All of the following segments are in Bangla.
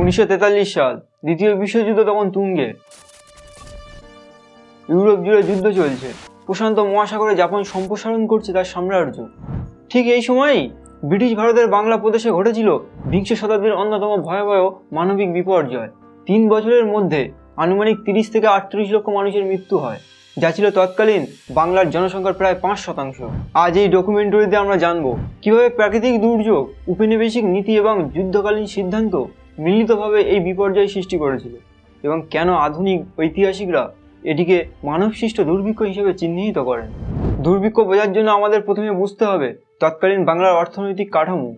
উনিশশো তেতাল্লিশ সাল, দ্বিতীয় বিশ্বযুদ্ধ তখন তুঙ্গে। ইউরোপ জুড়ে যুদ্ধ চলছে। প্রশান্ত মহাসাগরে জাপান সম্প্রসারণ করছে তার সাম্রাজ্য। ঠিক এই সময়ই ব্রিটিশ ভারতের বাংলা প্রদেশে ঘটেছিল বিংশ শতাব্দীর অন্যতম ভয়াবহ মানবিক বিপর্যয়। তিন বছরের মধ্যে আনুমানিক তিরিশ থেকে আটত্রিশ লক্ষ মানুষের মৃত্যু হয়, যা ছিল তৎকালীন বাংলার জনসংখ্যার প্রায় পাঁচ শতাংশ। আজ এই ডকুমেন্টারিতে আমরা জানব কীভাবে প্রাকৃতিক দুর্যোগ উপনিবেশিক নীতি এবং যুদ্ধকালীন সিদ্ধান্ত মিলিতভাবে এই বিপর্যয় সৃষ্টি করেছিল এবং কেন আধুনিক ঐতিহাসিকরা এটিকে মানবসৃষ্ট দুর্ভিক্ষ হিসেবে চিহ্নিত করেন। দুর্ভিক্ষ বোঝার জন্য আমাদের প্রথমে বুঝতে হবে তৎকালীন বাংলার অর্থনৈতিক কাঠামো।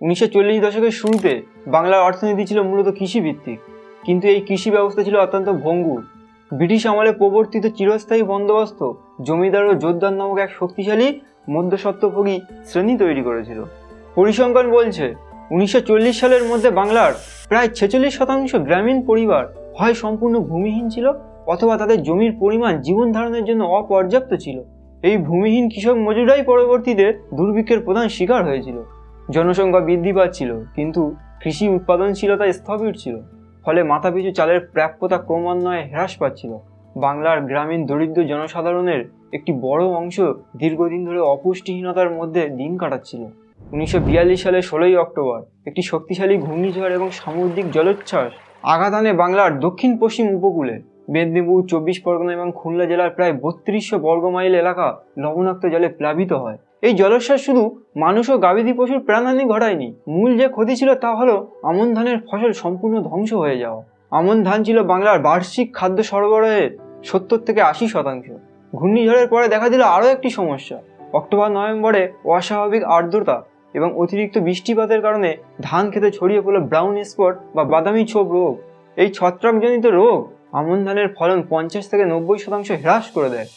উনিশশো চল্লিশ দশকের শুরুতে বাংলার অর্থনীতি ছিল মূলত কৃষিভিত্তিক, কিন্তু এই কৃষি ব্যবস্থা ছিল অত্যন্ত ভঙ্গুর। ব্রিটিশ আমলে প্রবর্তিত চিরস্থায়ী বন্দোবস্ত জমিদার ও জোরদার নামক এক শক্তিশালী মধ্যস্বত্বভোগী শ্রেণি তৈরি করেছিল। পরিসংখ্যান বলছে উনিশশো চল্লিশ সালের মধ্যে বাংলার প্রায় ছেচল্লিশ শতাংশ গ্রামীণ পরিবার হয় সম্পূর্ণ ভূমিহীন ছিল অথবা তাদের জমির পরিমাণ জীবন ধারণের জন্য অপর্যাপ্ত ছিল। এই ভূমিহীন কৃষক মজুরাই পরবর্তীতে দুর্ভিক্ষের প্রধান শিকার হয়েছিল। জনসংখ্যা বৃদ্ধি পাচ্ছিল, কিন্তু কৃষি উৎপাদনশীলতা স্থবির ছিল, ফলে মাথাপিছু চালের প্রাপ্যতা ক্রমান্বয়ে হ্রাস পাচ্ছিল। বাংলার গ্রামীণ দরিদ্র জনসাধারণের একটি বড় অংশ দীর্ঘদিন ধরে অপুষ্টিহীনতার মধ্যে দিন কাটাচ্ছিল। উনিশশো সালের ষোলোই অক্টোবর, একটি শক্তিশালী ঘূর্ণিঝড় এবং সামুদ্রিক জলোচ্ছ্বাস আঘাত আনে বাংলার দক্ষিণ পশ্চিম উপকূলে মেদিনীপুর, চব্বিশ পরগনা এবং খুলনা জেলার প্রায় বত্রিশশো বর্গমাইল এলাকা লবণাক্ত জলে প্লাবিত হয়। এই জলোচ্ছ্বাস শুধু মানুষ ও গাবিদি পশুর প্রাণহানি ঘটায়নি। মূল যে ক্ষতি ছিল তা হলো আমন ধানের ফসল সম্পূর্ণ ধ্বংস হয়ে যাওয়া। আমন ধান ছিল বাংলার বার্ষিক খাদ্য সরবরাহের সত্তর থেকে আশি শতাংশ। ঘূর্ণিঝড়ের পরে দেখা দিল আরও একটি সমস্যা। অক্টোবর নভেম্বরে অস্বাভাবিক আর্দ্রতা এবং অতিরিক্ত বৃষ্টিপাতের কারণে ধান খেতে ছড়িয়ে পড়ল ব্রাউন স্পট বা বাদামি ছোপ রোগ। এই ছত্রাকজনিত রোগ আমন ধানের ফলন পঞ্চাশ থেকে নব্বই শতাংশ হ্রাস করে দেয়।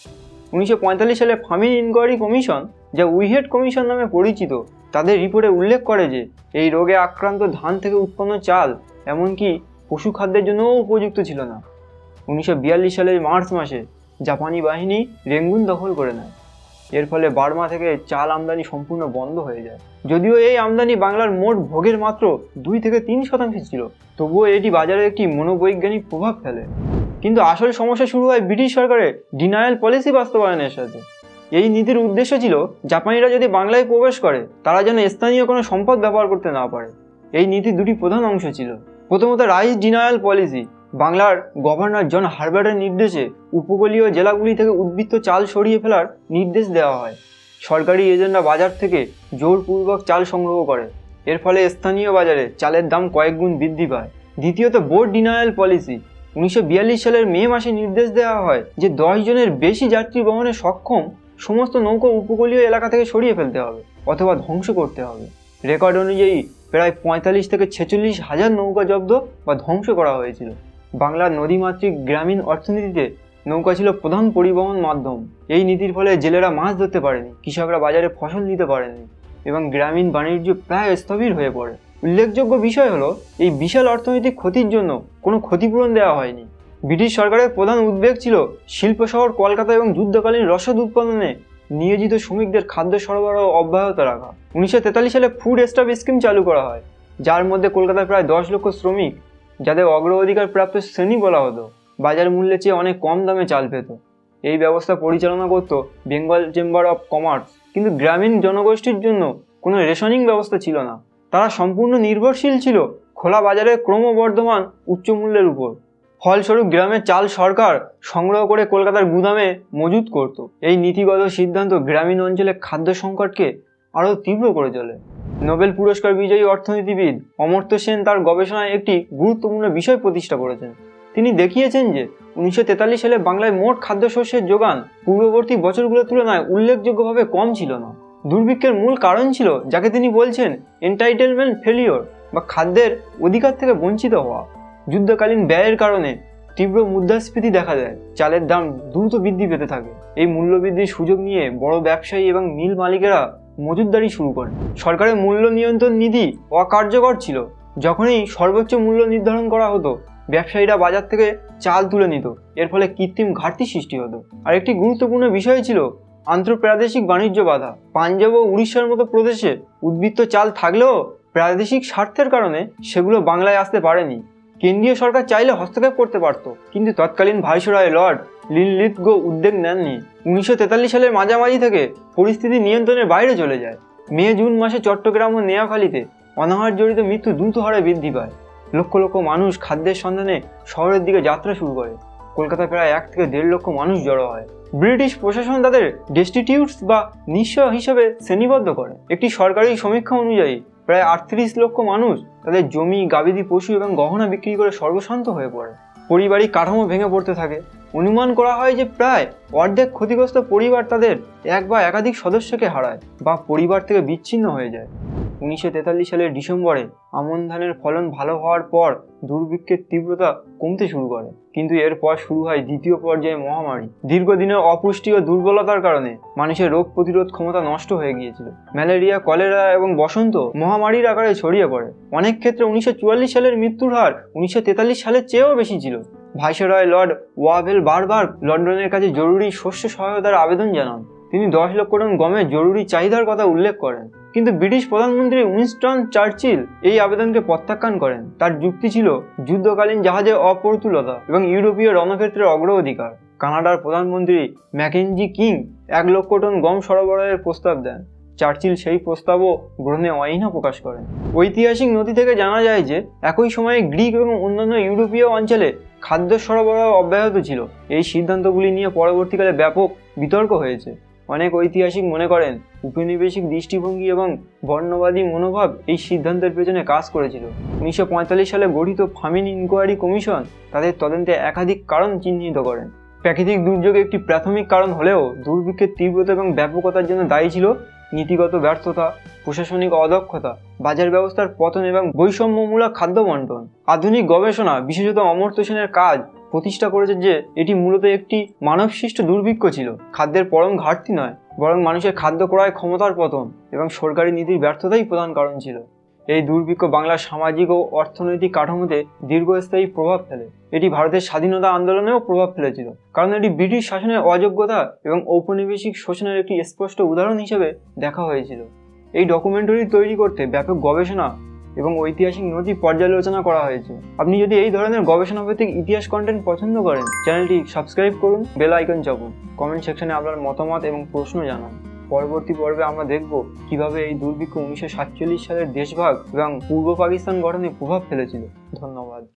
উনিশশো পঁয়তাল্লিশ সালে ফার্মিং ইনকোয়ারি কমিশন যা উইহেড কমিশন নামে পরিচিত, তাদের রিপোর্টে উল্লেখ করে যে, এই রোগে আক্রান্ত ধান থেকে উৎপন্ন চাল এমনকি পশু খাদ্যের জন্যও উপযুক্ত ছিল না। উনিশশো বিয়াল্লিশ সালের মার্চ মাসে জাপানি বাহিনী রেঙ্গুন দখল করে নেয়। এর ফলে বার্মা থেকে চাল আমদানি সম্পূর্ণ বন্ধ হয়ে যায়। যদিও এই আমদানি বাংলার মোট ভোগের মাত্র দুই থেকে তিন শতাংশ ছিল, তবুও এটি বাজারে একটি মনোবৈজ্ঞানিক প্রভাব ফেলে। কিন্তু আসল সমস্যা শুরু হয় ব্রিটিশ সরকারের ডিনায়াল পলিসি বাস্তবায়নের সাথে। এই নীতির উদ্দেশ্য ছিল, জাপানিরা যদি বাংলায় প্রবেশ করে, তারা যেন স্থানীয় কোনো সম্পদ ব্যবহার করতে না পারে। এই নীতির দুটি প্রধান অংশ ছিল। প্রথমত রাইস ডিনায়াল পলিসি বাংলার গভর্নর জন হার্বার্টের নির্দেশে উপকূলীয় জেলাগুলি থেকে উদ্বৃত্ত চাল সরিয়ে ফেলার নির্দেশ দেওয়া হয়। সরকারি এজেন্টরা বাজার থেকে জোরপূর্বক চাল সংগ্রহ করে। এর ফলে স্থানীয় বাজারে চালের দাম কয়েক গুণ বৃদ্ধি পায়। দ্বিতীয়ত, বোর্ড ডিনায়াল পলিসি। উনিশশো বিয়াল্লিশ সালের মে মাসে নির্দেশ দেওয়া হয় যে, দশ জনের বেশি যাত্রী বহনে সক্ষম সমস্ত নৌকা উপকূলীয় এলাকা থেকে সরিয়ে ফেলতে হবে অথবা ধ্বংস করতে হবে। রেকর্ড অনুযায়ী, প্রায় পঁয়তাল্লিশ থেকে ছেচল্লিশ হাজার নৌকা জব্দ বা ধ্বংস করা হয়েছিল। বাংলার নদীমাতৃক গ্রামীণ অর্থনীতিতে নৌকা ছিল প্রধান পরিবহন মাধ্যম। এই নীতির ফলে জেলেরা মাছ ধরতে পারেনি, কৃষকরা বাজারে ফসল নিতে পারেননি এবং গ্রামীণ বাণিজ্য প্রায় স্থবির হয়ে পড়ে। উল্লেখযোগ্য বিষয় হলো, এই বিশাল অর্থনৈতিক ক্ষতির জন্য কোনো ক্ষতিপূরণ দেওয়া হয়নি। ব্রিটিশ সরকারের প্রধান উদ্বেগ ছিল শিল্প শহর কলকাতা এবং যুদ্ধকালীন রসদ উৎপাদনে নিয়োজিত শ্রমিকদের খাদ্য সরবরাহ অব্যাহত রাখা। উনিশশো তেতাল্লিশ সালে ফুড স্টাফ স্কিম চালু করা হয়, যার মধ্যে কলকাতায় প্রায় দশ লক্ষ শ্রমিক যাদের অগ্রাধিকার প্রাপ্ত শ্রেণি বলা হতো, বাজার মূল্যের চেয়ে অনেক কম দামে চাল পেত। এই ব্যবস্থা পরিচালনা করত বেঙ্গল চেম্বার অফ কমার্স কিন্তু গ্রামীণ জনগোষ্ঠীর জন্য কোনো রেশনিং ব্যবস্থা ছিল না। তারা সম্পূর্ণ নির্ভরশীল ছিল খোলা বাজারের ক্রমবর্ধমান উচ্চ মূল্যের উপর। ফলস্বরূপ গ্রামের চাল সরকার সংগ্রহ করে কলকাতার গুদামে মজুত করত। এই নীতিগত সিদ্ধান্ত গ্রামীণ অঞ্চলে খাদ্য সংকটকে আরও তীব্র করে তোলে। নোবেল পুরস্কার বিজয়ী অর্থনীতিবিদ অমর্ত্য সেন তার গবেষণায় একটি গুরুত্বপূর্ণ বিষয় প্রতিষ্ঠা করেছেন। তিনি দেখিয়েছেন যে, উনিশশো তেতাল্লিশ সালে বাংলায় মোট খাদ্যশস্যের যোগান পূর্ববর্তী বছরগুলোর তুলনায় উল্লেখযোগ্যভাবে কম ছিল না। দুর্ভিক্ষের মূল কারণ ছিল যাকে তিনি বলছেন এন্টাইটেলমেন্ট ফেলিওর বা খাদ্যের অধিকার থেকে বঞ্চিত হওয়া। যুদ্ধকালীন ব্যয়ের কারণে তীব্র মুদ্রাস্ফীতি দেখা দেয়, চালের দাম দ্রুত বৃদ্ধি পেতে থাকে। এই মূল্যবৃদ্ধির সুযোগ নিয়ে বড় ব্যবসায়ী এবং মিল মালিকেরা মজুদদারি শুরু করে। সরকারের মূল্য নিয়ন্ত্রণ নীতি অকার্যকর ছিল। যখনই সর্বোচ্চ মূল্য নির্ধারণ করা হতো, ব্যবসায়ীরা বাজার থেকে চাল তুলে নিত। এর ফলে কৃত্রিম ঘাটতি সৃষ্টি হতো। আর একটি গুরুত্বপূর্ণ বিষয় ছিল আন্তঃপ্রাদেশিক বাণিজ্য বাধা। পাঞ্জাব ও উড়িষ্যার মতো প্রদেশে উদ্বৃত্ত চাল থাকলেও প্রাদেশিক স্বার্থের কারণে সেগুলো বাংলায় আসতে পারেনি। কেন্দ্রীয় সরকার চাইলে হস্তক্ষেপ করতে পারত, কিন্তু তৎকালীন ভাইসরয় লর্ড লিনলিথগো উদ্যোগ নেননি। উনিশশো তেতাল্লিশ সালের মাঝামাঝি থেকে পরিস্থিতি নিয়ন্ত্রণের বাইরে চলে যায়। মে, জুন মাসে চট্টগ্রাম ও নেয়াখালীতে অনাহার জড়িত মৃত্যু দ্রুত হারে বৃদ্ধি পায়। লক্ষ লক্ষ মানুষ খাদ্যের সন্ধানে শহরের দিকে যাত্রা শুরু করে। কলকাতায় প্রায় এক থেকে দেড় লক্ষ মানুষ জড়ো হয়। ব্রিটিশ প্রশাসন তাদের ডেস্টিটিউটস বা নিঃস্ব হিসেবে শ্রেণীবদ্ধ করে। একটি সরকারি সমীক্ষা অনুযায়ী প্রায় আটত্রিশ লক্ষ মানুষ তাদের জমি গাবিদি পশু এবং গহনা বিক্রি করে সর্বশান্ত হয়ে পড়ে। পরিবারিক কাঠামো ভেঙে পড়তে থাকে। অনুমান করা হয় যে প্রায় অর্ধেক ক্ষতিগ্রস্ত পরিবার তাদের এক বা একাধিক সদস্যকে হারায় বা পরিবার থেকে বিচ্ছিন্ন হয়ে যায়। উনিশশো তেতাল্লিশ সালের ডিসেম্বরে আমন ধানের ফলন ভালো হওয়ার পর দুর্ভিক্ষের তীব্রতা কমতে শুরু করে। কিন্তু এরপর শুরু হয় দ্বিতীয় পর্যায়ে মহামারী। দীর্ঘদিনের অপুষ্টি ও দুর্বলতার কারণে মানুষের রোগ প্রতিরোধ ক্ষমতা নষ্ট হয়ে গিয়েছিল। ম্যালেরিয়া, কলেরা এবং বসন্ত মহামারীর আকারে ছড়িয়ে পড়ে। অনেক ক্ষেত্রে উনিশশো চুয়াল্লিশ সালের মৃত্যুর হার উনিশশো তেতাল্লিশ সালের চেয়েও বেশি ছিল। ভাইসরয় লর্ড ওয়াভেল বারবার লন্ডনের কাছে জরুরি শস্য সহায়তার আবেদন জানান। তিনি দশ লক্ষ টন গমের জরুরি চাহিদার কথা উল্লেখ করেন। কিন্তু ব্রিটিশ প্রধানমন্ত্রী উইনস্টন চার্চিল এই আবেদনকে প্রত্যাখ্যান করেন। তার যুক্তি ছিল, যুদ্ধকালীন জাহাজের অপ্রতুলতা এবং ইউরোপীয় রণক্ষেত্রের অগ্রাধিকার। কানাডার প্রধানমন্ত্রী ম্যাকেনজি কিং এক লক্ষ টন গম সরবরাহের প্রস্তাব দেন। চার্চিল সেই প্রস্তাবও গ্রহণে অহিনা প্রকাশ করেন। ঐতিহাসিক নথি থেকে জানা যায় যে, একই সময়ে গ্রিক এবং অন্যান্য ইউরোপীয় অঞ্চলে খাদ্য সরবরাহ অব্যাহত ছিল। এই সিদ্ধান্তগুলি নিয়ে পরবর্তীকালে ব্যাপক বিতর্ক হয়েছে। অনেক ঐতিহাসিক মনে করেন উপনিবেশিক দৃষ্টিভঙ্গি এবং বর্ণবাদী মনোভাব এই সিদ্ধান্তের পেছনে কাজ করেছিল। উনিশশো পঁয়তাল্লিশ সালে গঠিত ফামিন ইনকোয়ারি কমিশন তাদের তদন্তে একাধিক কারণ চিহ্নিত করেন। প্রাকৃতিক দুর্যোগ একটি প্রাথমিক কারণ হলেও দুর্ভিক্ষের তীব্রতা এবং ব্যাপকতার জন্য দায়ী ছিল নীতিগত ব্যর্থতা, প্রশাসনিক অদক্ষতা, বাজার ব্যবস্থার পতন এবং বৈষম্যমূলক খাদ্য বন্টন, আধুনিক গবেষণা, বিশেষত অমর্ত্য সেনের কাজ প্রতিষ্ঠা করেছে যে এটি মূলত একটি মানবসৃষ্ট দুর্ভিক্ষ ছিল। খাদ্যের পরম ঘাটতি নয়, বরং মানুষের খাদ্য ক্রয় ক্ষমতার পতন এবং সরকারি নীতির ব্যর্থতাই প্রধান কারণ ছিল। এই দুর্ভিক্ষ বাংলার সামাজিক ও অর্থনৈতিক কাঠামোতে দীর্ঘস্থায়ী প্রভাব ফেলে। এটি ভারতের স্বাধীনতা আন্দোলনেও প্রভাব ফেলেছিল। কারণ এটি ব্রিটিশ শাসনের অযোগ্যতা এবং ঔপনিবেশিক শোষণের একটি স্পষ্ট উদাহরণ হিসেবে দেখা হয়েছিল। এই ডকুমেন্টারি তৈরি করতে ব্যাপক গবেষণা এবং ঐতিহাসিক নথি পর্যালোচনা করা হয়েছে। আপনি যদি এই ধরনের গবেষণা ভিত্তিক ইতিহাস কন্টেন্ট পছন্দ করেন চ্যানেলটি সাবস্ক্রাইব করুন বেল আইকন চাপুন কমেন্ট সেকশনে আপনার মতামত এবং প্রশ্ন জানান। পরবর্তী পর্বে আমরা দেখব কীভাবে এই দুর্ভিক্ষ উনিশশো সাতচল্লিশ সালের দেশভাগ এবং পূর্ব পাকিস্তান গঠনে প্রভাব ফেলেছিল। ধন্যবাদ।